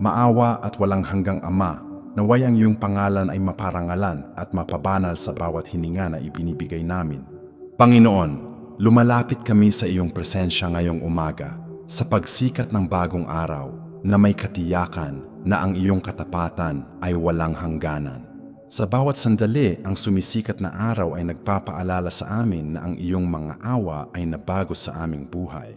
maawa at walang hanggang Ama, naway ang iyong pangalan ay maparangalan at mapabanal sa bawat hininga na ibinibigay namin. Panginoon, lumalapit kami sa iyong presensya ngayong umaga sa pagsikat ng bagong araw na may katiyakan na ang iyong katapatan ay walang hangganan. Sa bawat sandali, ang sumisikat na araw ay nagpapaalala sa amin na ang iyong mga awa ay nabago sa aming buhay.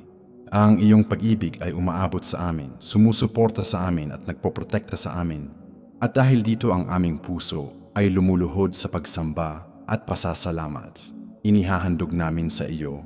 Ang iyong pag-ibig ay umaabot sa amin, sumusuporta sa amin at nagpoprotekta sa amin. At dahil dito ang aming puso ay lumuluhod sa pagsamba at pasasalamat. Inihahandog namin sa iyo,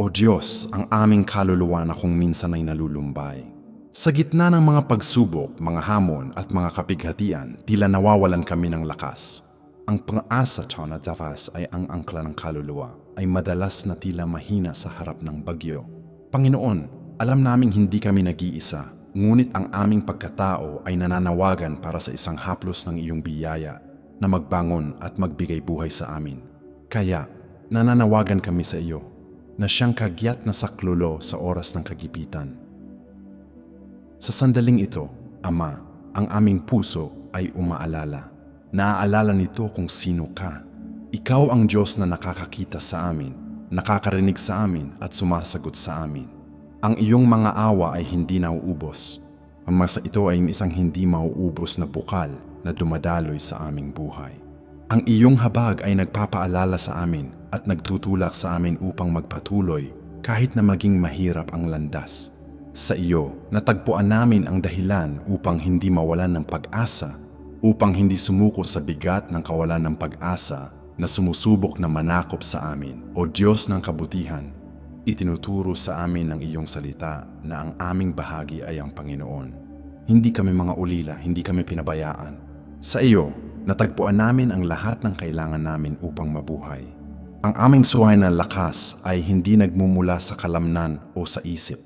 O Diyos, ang aming kaluluwa na kung minsan ay nalulumbay. Sa gitna ng mga pagsubok, mga hamon at mga kapighatian, tila nawawalan kami ng lakas. Ang pang-asa Chana Davas ay ang angkla ng kaluluwa ay madalas na tila mahina sa harap ng bagyo. Panginoon, alam naming hindi kami nag-iisa, ngunit ang aming pagkatao ay nananawagan para sa isang haplos ng iyong biyaya na magbangon at magbigay buhay sa amin. Kaya, nananawagan kami sa iyo na siyang kagyat na saklulo sa oras ng kagipitan. Sa sandaling ito, Ama, ang aming puso ay umaalala. Naaalala nito kung sino ka. Ikaw ang Diyos na nakakakita sa amin, nakakarinig sa amin at sumasagot sa amin. Ang iyong mga awa ay hindi nauubos. Ang masa ito ay isang hindi mauubos na bukal na dumadaloy sa aming buhay. Ang iyong habag ay nagpapaalala sa amin at nagtutulak sa amin upang magpatuloy kahit na maging mahirap ang landas. Sa iyo, natagpuan namin ang dahilan upang hindi mawalan ng pag-asa, upang hindi sumuko sa bigat ng kawalan ng pag-asa na sumusubok na manakop sa amin. O Diyos ng kabutihan, itinuturo sa amin ng iyong salita na ang aming bahagi ay ang Panginoon. Hindi kami mga ulila, hindi kami pinabayaan. Sa iyo, natagpuan namin ang lahat ng kailangan namin upang mabuhay. Ang aming suhay na lakas ay hindi nagmumula sa kalamnan o sa isip,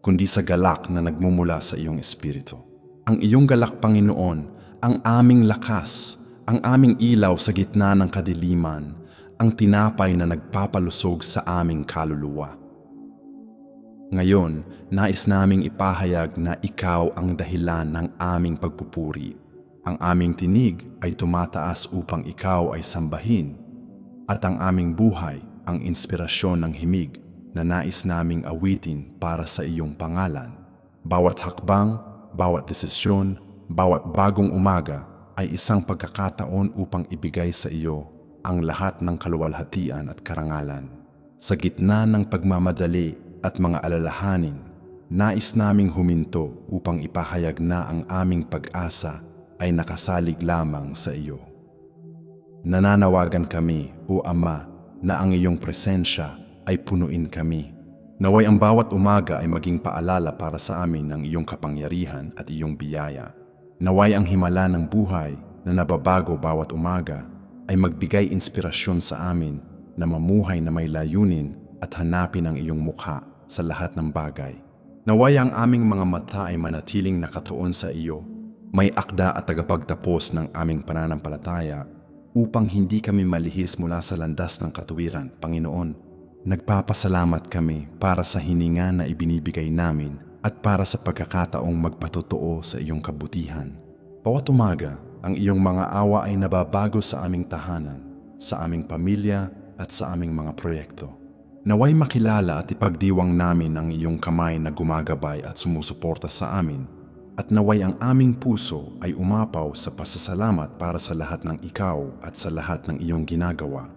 kundi sa galak na nagmumula sa iyong espiritu. Ang iyong galak, Panginoon, ang aming lakas, ang aming ilaw sa gitna ng kadiliman, ang tinapay na nagpapalusog sa aming kaluluwa. Ngayon, nais naming ipahayag na ikaw ang dahilan ng aming pagpupuri. Ang aming tinig ay tumataas upang ikaw ay sambahin, at ang aming buhay ang inspirasyon ng himig na nais naming awitin para sa iyong pangalan. Bawat hakbang, bawat desisyon, bawat bagong umaga ay isang pagkakataon upang ibigay sa iyo ang lahat ng kaluwalhatian at karangalan. Sa gitna ng pagmamadali at mga alalahanin, nais naming huminto upang ipahayag na ang aming pag-asa ay nakasalig lamang sa iyo. Nananawagan kami, O Ama, na ang iyong presensya ay punuin kami. Naway ang bawat umaga ay maging paalala para sa amin ng iyong kapangyarihan at iyong biyaya. Naway ang himala ng buhay na nababago bawat umaga ay magbigay inspirasyon sa amin na mamuhay na may layunin at hanapin ang iyong mukha sa lahat ng bagay. Naway ang aming mga mata ay manatiling nakatuon sa iyo, may akda at tagapagtapos ng aming pananampalataya upang hindi kami malihis mula sa landas ng katuwiran, Panginoon. Nagpapasalamat kami para sa hininga na ibinibigay namin at para sa pagkakataong magpatotoo sa iyong kabutihan. Bawat umaga, ang iyong mga awa ay nababago sa aming tahanan, sa aming pamilya at sa aming mga proyekto. Naway makilala at ipagdiwang namin ang iyong kamay na gumagabay at sumusuporta sa amin at naway ang aming puso ay umapaw sa pasasalamat para sa lahat ng ikaw at sa lahat ng iyong ginagawa.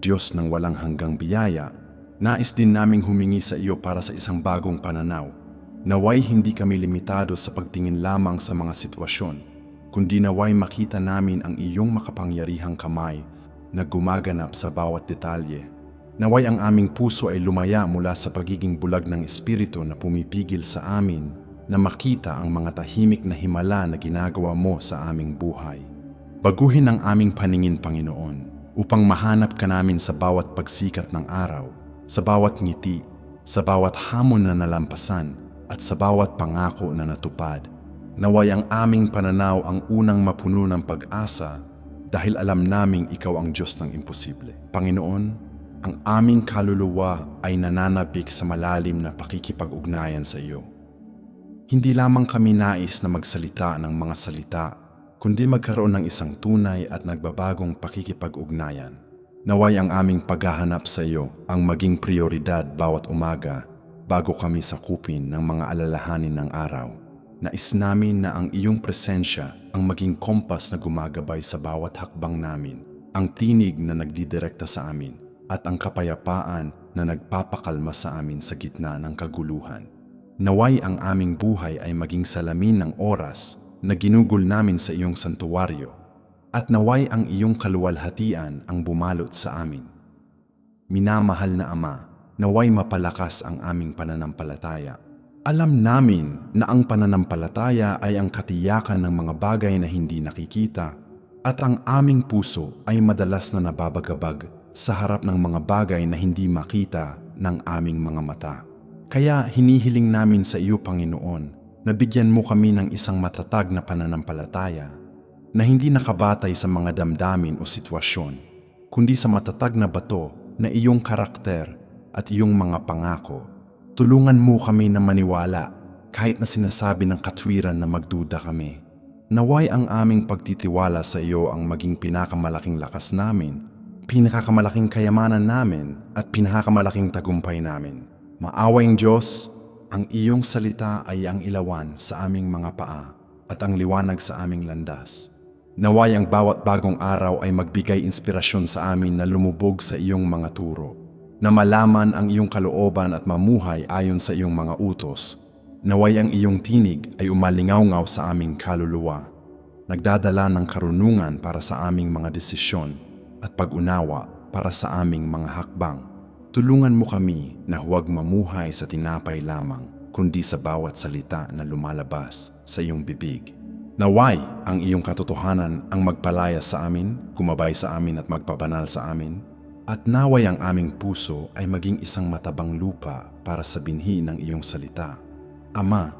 Diyos ng walang hanggang biyaya, nais din naming humingi sa iyo para sa isang bagong pananaw. Naway hindi kami limitado sa pagtingin lamang sa mga sitwasyon, kundi naway makita namin ang iyong makapangyarihang kamay na gumaganap sa bawat detalye. Naway ang aming puso ay lumaya mula sa pagiging bulag ng espiritu na pumipigil sa amin na makita ang mga tahimik na himala na ginagawa mo sa aming buhay. Baguhin ang aming paningin, Panginoon, upang mahanap ka namin sa bawat pagsikat ng araw, sa bawat ngiti, sa bawat hamon na nalampasan, at sa bawat pangako na natupad. Naway ang aming pananaw ang unang mapuno ng pag-asa dahil alam naming ikaw ang Diyos ng imposible. Panginoon, ang aming kaluluwa ay nananabik sa malalim na pakikipag-ugnayan sa iyo. Hindi lamang kami nais na magsalita ng mga salita, kundi magkaroon ng isang tunay at nagbabagong pakikipag-ugnayan. Naway ang aming paghahanap sa iyo ang maging prioridad bawat umaga bago kami sakupin ng mga alalahanin ng araw. Nais namin na ang iyong presensya ang maging kompas na gumagabay sa bawat hakbang namin, ang tinig na nagdidirekta sa amin, at ang kapayapaan na nagpapakalma sa amin sa gitna ng kaguluhan. Naway ang aming buhay ay maging salamin ng oras na ginugol namin sa iyong santuwaryo, at naway ang iyong kaluwalhatian ang bumalot sa amin. Minamahal na Ama, naway mapalakas ang aming pananampalataya. Alam namin na ang pananampalataya ay ang katiyakan ng mga bagay na hindi nakikita at ang aming puso ay madalas na nababagabag sa harap ng mga bagay na hindi makita ng aming mga mata. Kaya hinihiling namin sa iyo, Panginoon, na bigyan mo kami ng isang matatag na pananampalataya na hindi nakabatay sa mga damdamin o sitwasyon, kundi sa matatag na bato na iyong karakter at iyong mga pangako. Tulungan mo kami na maniwala kahit na sinasabi ng katwiran na magduda kami. Naway ang aming pagtitiwala sa iyo ang maging pinakamalaking lakas namin, pinakamalaking kayamanan namin at pinakamalaking tagumpay namin. Maawayng Diyos, ang iyong salita ay ang ilawan sa aming mga paa at ang liwanag sa aming landas. Naway ang bawat bagong araw ay magbigay inspirasyon sa amin na lumubog sa iyong mga turo, na malaman ang iyong kalooban at mamuhay ayon sa iyong mga utos. Naway ang iyong tinig ay umalingaw-ngaw sa aming kaluluwa, nagdadala ng karunungan para sa aming mga desisyon at pag-unawa para sa aming mga hakbang. Tulungan mo kami na huwag mamuhay sa tinapay lamang, kundi sa bawat salita na lumalabas sa iyong bibig. Naway ang iyong katotohanan ang magpalaya sa amin, kumabay sa amin at magpabanal sa amin, at naway ang aming puso ay maging isang matabang lupa para sa binhi ng iyong salita. Ama,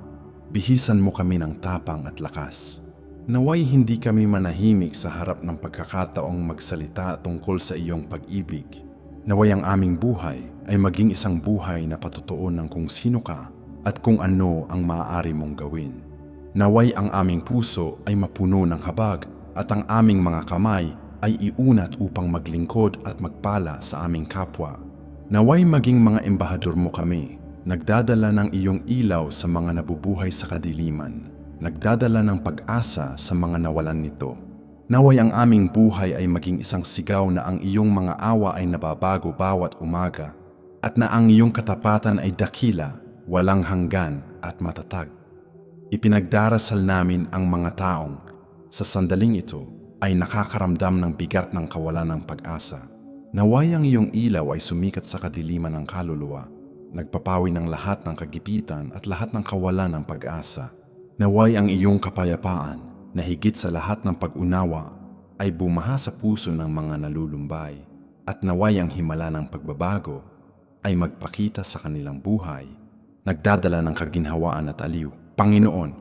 bihisan mo kami ng tapang at lakas. Naway hindi kami manahimik sa harap ng pagkakataong magsalita tungkol sa iyong pag-ibig. Naway ang aming buhay ay maging isang buhay na patutuon ng kung sino ka at kung ano ang maaari mong gawin. Naway ang aming puso ay mapuno ng habag at ang aming mga kamay ay iunat upang maglingkod at magpala sa aming kapwa. Naway maging mga embahador mo kami, nagdadala ng iyong ilaw sa mga nabubuhay sa kadiliman, nagdadala ng pag-asa sa mga nawalan nito. Naway ang aming buhay ay maging isang sigaw na ang iyong mga awa ay nababago bawat umaga at na ang iyong katapatan ay dakila, walang hanggan at matatag. Ipinagdarasal namin ang mga taong sa sandaling ito ay nakakaramdam ng bigat ng kawalan ng pag-asa. Naway ang iyong ilaw ay sumikat sa kadiliman ng kaluluwa, nagpapawi ng lahat ng kagipitan at lahat ng kawalan ng pag-asa. Naway ang iyong kapayapaan na higit sa lahat ng pag-unawa ay bumaha sa puso ng mga nalulumbay at naway ang himala ng pagbabago ay magpakita sa kanilang buhay, nagdadala ng kaginhawaan at aliw. Panginoon,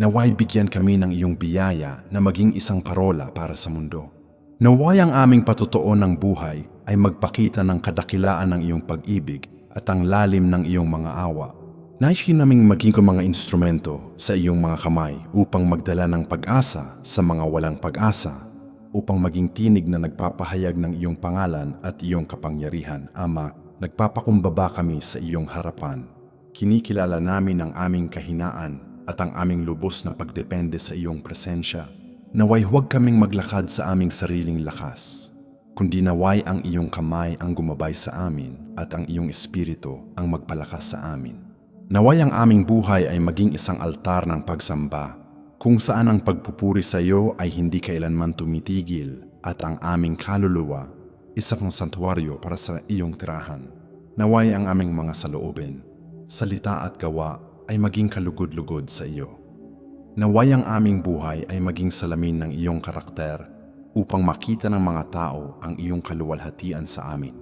naway bigyan kami ng iyong biyaya na maging isang parola para sa mundo. Naway ang aming patutuon ng buhay ay magpakita ng kadakilaan ng iyong pag-ibig at ang lalim ng iyong mga awa. Nais naming maging ko mga instrumento sa iyong mga kamay upang magdala ng pag-asa sa mga walang pag-asa, upang maging tinig na nagpapahayag ng iyong pangalan at iyong kapangyarihan, Ama, nagpapakumbaba kami sa iyong harapan. Kinikilala namin ang aming kahinaan at ang aming lubos na pagdepende sa iyong presensya. Naway huwag kaming maglakad sa aming sariling lakas, kundi naway ang iyong kamay ang gumabay sa amin at ang iyong espiritu ang magpalakas sa amin. Naway ang aming buhay ay maging isang altar ng pagsamba, kung saan ang pagpupuri sa iyo ay hindi kailanman tumitigil at ang aming kaluluwa isang santuaryo para sa iyong tirahan. Naway ang aming mga saloobin, salita at gawa ay maging kalugod-lugod sa iyo. Naway ang aming buhay ay maging salamin ng iyong karakter upang makita ng mga tao ang iyong kaluwalhatian sa amin.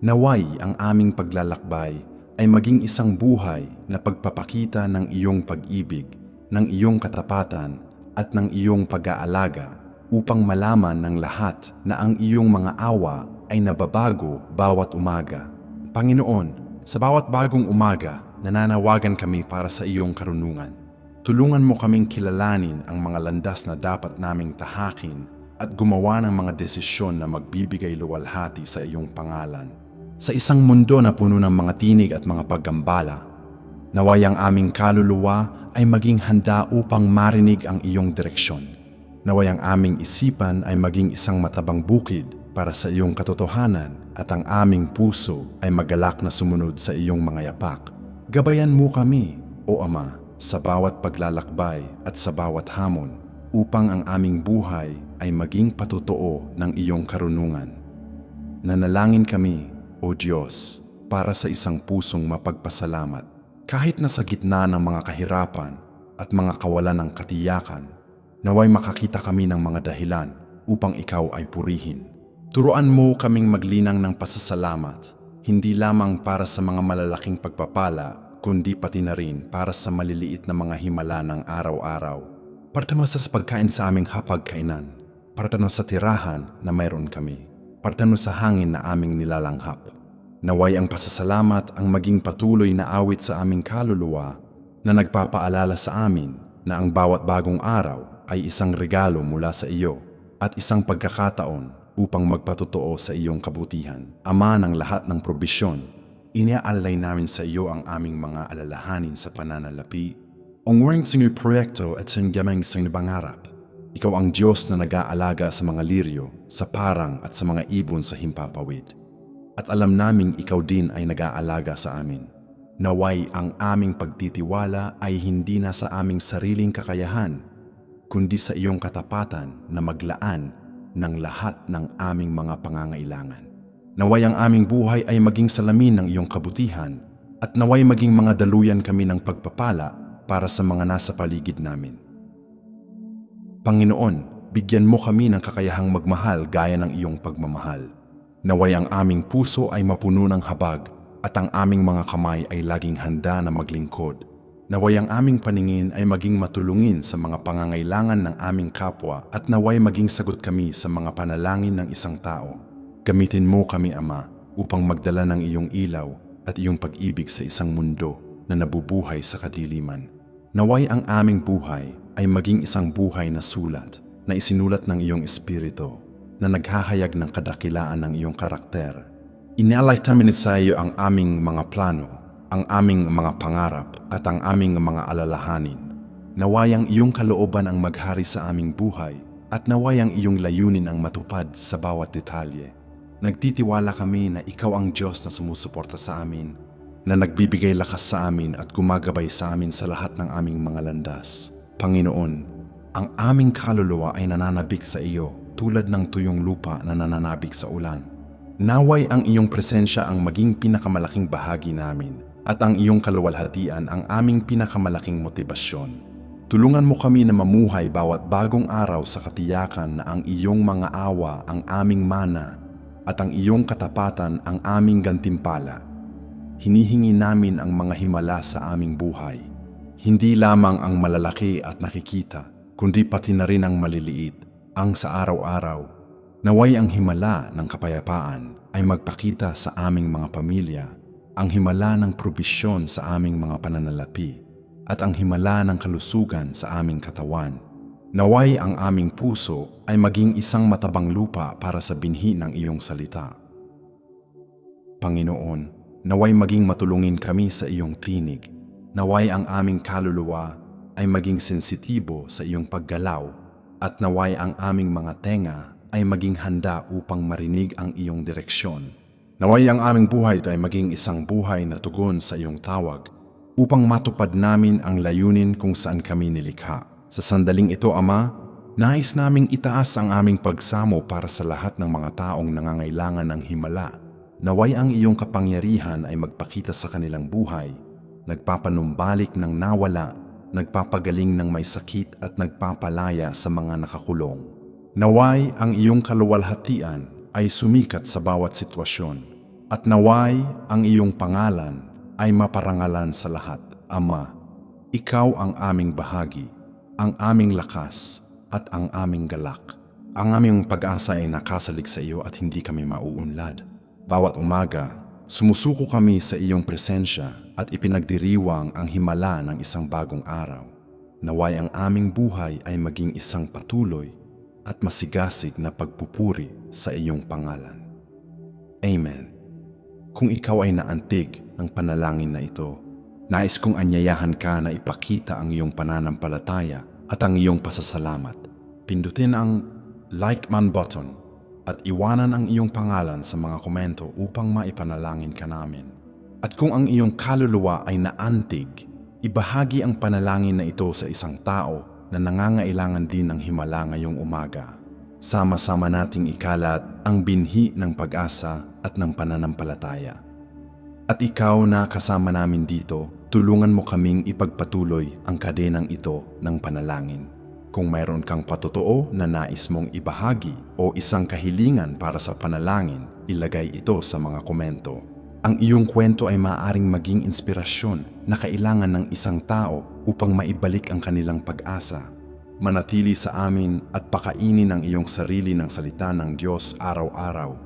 Naway ang aming paglalakbay ay maging isang buhay na pagpapakita ng iyong pag-ibig, ng iyong katapatan at ng iyong pag-aalaga upang malaman ng lahat na ang iyong mga awa ay nababago bawat umaga. Panginoon, sa bawat bagong umaga, nananawagan kami para sa iyong karunungan. tulungan mo kaming kilalanin ang mga landas na dapat naming tahakin at gumawa ng mga desisyon na magbibigay luwalhati sa iyong pangalan. Sa isang mundo na puno ng mga tinig at mga paggambala, naway ang aming kaluluwa ay maging handa upang marinig ang iyong direksyon. Naway ang aming isipan ay maging isang matabang bukid para sa iyong katotohanan at ang aming puso ay magalak na sumunod sa iyong mga yapak. Gabayan mo kami, O Ama, sa bawat paglalakbay at sa bawat hamon upang ang aming buhay ay maging patotoo ng iyong karunungan. Nanalangin kami, O Diyos, para sa isang pusong mapagpasalamat. Kahit na sa gitna ng mga kahirapan at mga kawalan ng katiyakan, naway makakita kami ng mga dahilan upang ikaw ay purihin. Turuan mo kaming maglinang ng pasasalamat, hindi lamang para sa mga malalaking pagpapala, kundi pati na rin para sa maliliit na mga himala ng araw-araw. Parta mo sa pagkain sa aming hapagkainan, parta mo sa tirahan na mayroon kami, parta mo sa hangin na aming nilalanghap. Naway ang pasasalamat ang maging patuloy na awit sa aming kaluluwa na nagpapaalala sa amin na ang bawat bagong araw ay isang regalo mula sa iyo at isang pagkakataon upang magpatotoo sa iyong kabutihan. Ama ng lahat ng probisyon, iniaalay namin sa iyo ang aming mga alalahanin sa pananalapi. Ongweng sa iyong proyekto at sa iyong sa pangarap. Ikaw ang Diyos na nag-aalaga sa mga liryo, sa parang at sa mga ibon sa himpapawid. At alam naming ikaw din ay nag-aalaga sa amin. Naway ang aming pagtitiwala ay hindi na sa aming sariling kakayahan, kundi sa iyong katapatan na maglaan ng lahat ng aming mga pangangailangan. Naway ang aming buhay ay maging salamin ng iyong kabutihan at naway maging mga daluyan kami ng pagpapala para sa mga nasa paligid namin. Panginoon, bigyan mo kami ng kakayahang magmahal gaya ng iyong pagmamahal. Naway ang aming puso ay mapuno ng habag at ang aming mga kamay ay laging handa na maglingkod. Naway ang aming paningin ay maging matulungin sa mga pangangailangan ng aming kapwa at naway maging sagot kami sa mga panalangin ng isang tao. Gamitin mo kami, Ama, upang magdala ng iyong ilaw at iyong pag-ibig sa isang mundo na nabubuhay sa kadiliman. Naway ang aming buhay ay maging isang buhay na sulat na isinulat ng iyong espiritu na naghahayag ng kadakilaan ng iyong karakter. Inalay namin sa iyo ang aming mga plano, ang aming mga pangarap at ang aming mga alalahanin. Naway ang iyong kalooban ang maghari sa aming buhay at naway ang iyong layunin ang matupad sa bawat detalye. Nagtitiwala kami na ikaw ang Diyos na sumusuporta sa amin, na nagbibigay lakas sa amin at gumagabay sa amin sa lahat ng aming mga landas. Panginoon, ang aming kaluluwa ay nananabik sa iyo tulad ng tuyong lupa na nananabik sa ulan. Naway ang iyong presensya ang maging pinakamalaking bahagi namin at ang iyong kaluwalhatian ang aming pinakamalaking motibasyon. Tulungan mo kami na mamuhay bawat bagong araw sa katiyakan na ang iyong mga awa ang aming mana at ang iyong katapatan ang aming gantimpala. Hinihingi namin ang mga himala sa aming buhay. Hindi lamang ang malalaki at nakikita, kundi pati na rin ang maliliit, ang sa araw-araw. Naway ang himala ng kapayapaan ay magpakita sa aming mga pamilya, ang himala ng probisyon sa aming mga pananalapi, at ang himala ng kalusugan sa aming katawan. Naway ang aming puso ay maging isang matabang lupa para sa binhi ng iyong salita. Panginoon, naway maging matulungin kami sa iyong tinig. Naway ang aming kaluluwa ay maging sensitibo sa iyong paggalaw at naway ang aming mga tenga ay maging handa upang marinig ang iyong direksyon. Naway ang aming buhay ay maging isang buhay na tugon sa iyong tawag upang matupad namin ang layunin kung saan kami nilikha. Sa sandaling ito, Ama, nais naming itaas ang aming pagsamo para sa lahat ng mga taong nangangailangan ng himala. Naway ang iyong kapangyarihan ay magpakita sa kanilang buhay, nagpapanumbalik ng nawala, nagpapagaling ng may sakit at nagpapalaya sa mga nakakulong. Naway ang iyong kaluwalhatian ay sumikat sa bawat sitwasyon, at naway ang iyong pangalan ay maparangalan sa lahat. Ama, ikaw ang aming bahagi ang aming lakas at ang aming galak. Ang aming pag-asa ay nakasalig sa iyo at hindi kami mauunlad. Bawat umaga, sumusuko kami sa iyong presensya at ipinagdiriwang ang himala ng isang bagong araw. naway ang aming buhay ay maging isang patuloy at masigasig na pagpupuri sa iyong pangalan. Amen. Kung ikaw ay naantig ng panalangin na ito, nais kong anyayahan ka na ipakita ang iyong pananampalataya at ang iyong pasasalamat. Pindutin ang like man button at iwanan ang iyong pangalan sa mga komento upang maipanalangin ka namin. At kung ang iyong kaluluwa ay naantig, ibahagi ang panalangin na ito sa isang tao na nangangailangan din ng himala ngayong umaga. Sama-sama nating ikalat ang binhi ng pag-asa at ng pananampalataya. At ikaw na kasama namin dito, tulungan mo kaming ipagpatuloy ang kadenang ito ng panalangin. Kung mayroon kang patotoo na nais mong ibahagi o isang kahilingan para sa panalangin, ilagay ito sa mga komento. Ang iyong kwento ay maaaring maging inspirasyon na kailangan ng isang tao upang maibalik ang kanilang pag-asa. Manatili sa amin at pakainin ang iyong sarili ng salita ng Diyos araw-araw